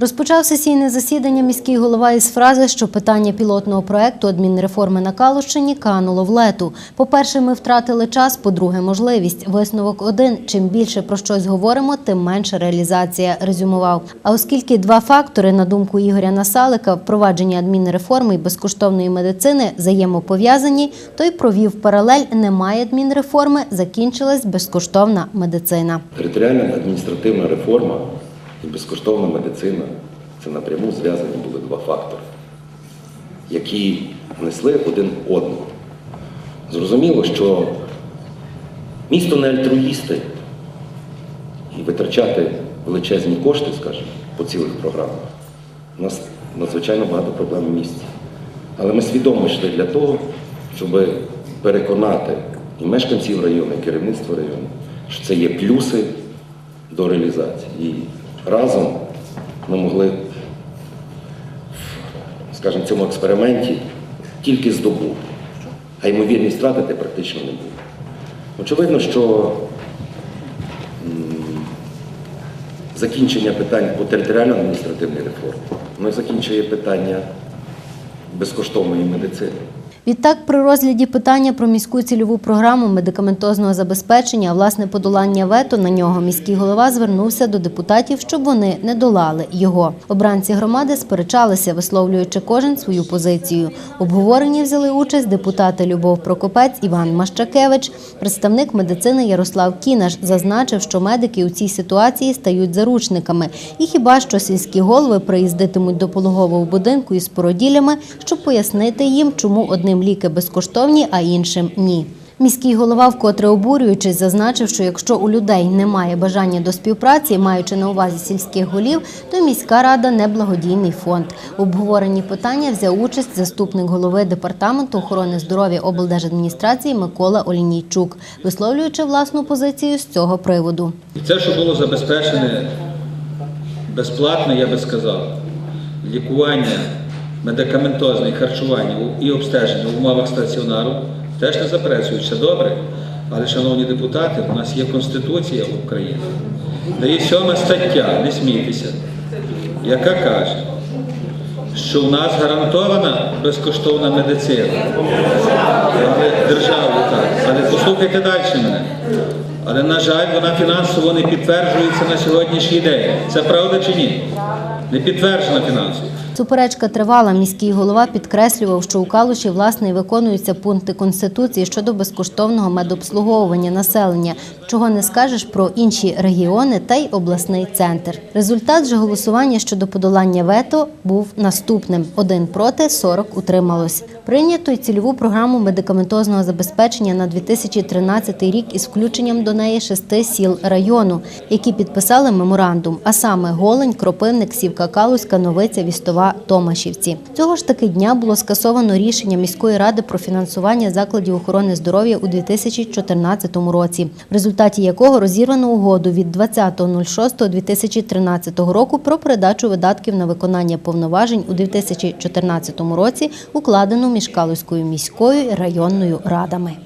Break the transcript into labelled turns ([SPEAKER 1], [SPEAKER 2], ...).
[SPEAKER 1] Розпочав сесійне засідання міський голова із фрази, що питання пілотного проекту адмінреформи на Калущині кануло в лету. По-перше, ми втратили час, по-друге, можливість. Висновок один: чим більше про щось говоримо, тим менше реалізація. Резюмував. А оскільки два фактори, на думку Ігоря Насалика, впровадження адмінреформи і безкоштовної медицини взаємопов'язані, то й провів паралель. Немає адмінреформи, закінчилась безкоштовна медицина.
[SPEAKER 2] Територіальна адміністративна реформа і безкоштовна медицина це напряму зв'язані були два фактори, які несли один одного. Зрозуміло, що місто не альтруїсти і витрачати величезні кошти, скажімо, по цілих програмах. У нас надзвичайно багато проблем в місті. Але ми свідомо йшли для того, щоб переконати і мешканців району, і керівництво району, що це є плюси до реалізації. Разом ми могли, скажімо, в цьому експерименті тільки здобути, а ймовірність втратити практично не було. Очевидно, що закінчення питань по територіально-адміністративній реформі, воно закінчує питання безкоштовної медицини.
[SPEAKER 1] Відтак, при розгляді питання про міську цільову програму медикаментозного забезпечення, а власне подолання вето на нього, міський голова звернувся до депутатів, щоб вони не долали його. Обранці громади сперечалися, висловлюючи кожен свою позицію. Обговоренні взяли участь депутати Любов Прокопець, Іван Мащакевич. Представник медицини Ярослав Кінаш зазначив, що медики у цій ситуації стають заручниками. І хіба що сільські голови приїздитимуть до пологового будинку із породілями, щоб пояснити їм, чому одним ліки безкоштовні, а іншим ні. Міський голова, вкотре обурюючись, зазначив, що якщо у людей немає бажання до співпраці, маючи на увазі сільських голів, то міська рада не благодійний фонд. У обговоренні питання взяв участь заступник голови департаменту охорони здоров'я облдержадміністрації Микола Олінійчук, висловлюючи власну позицію з цього приводу.
[SPEAKER 3] Це, що було забезпечене безплатно, я би сказав, лікування, медикаментозне харчування і обстеження в умовах стаціонару, теж не заперечують, добре. Але, шановні депутати, у нас є Конституція України, де є сьома стаття, не смійтеся, яка каже, що у нас гарантована безкоштовна медицина. Але державу так. Але послухайте далі мене. Але, на жаль, вона фінансово не підтверджується на сьогоднішній день. Це правда чи ні? Не підтверджена фінансово.
[SPEAKER 1] Суперечка тривала. Міський голова підкреслював, що у Калуші власне виконуються пункти конституції щодо безкоштовного медобслуговування населення, чого не скажеш про інші регіони та й обласний центр. Результат же голосування щодо подолання вето був наступним: один проти, 40 утрималось. Прийнято й цільову програму медикаментозного забезпечення на 2013 рік із включенням до неї шести сіл району, які підписали меморандум, а саме Голень, Кропивник, Сівка Калузька, Новиця, Вістова, Томашівці. Цього ж таки дня було скасовано рішення міської ради про фінансування закладів охорони здоров'я у 2014 році, в результаті якого розірвано угоду від 20.06.2013 року про передачу видатків на виконання повноважень у 2014 році, укладену між Калузькою міською районною радами.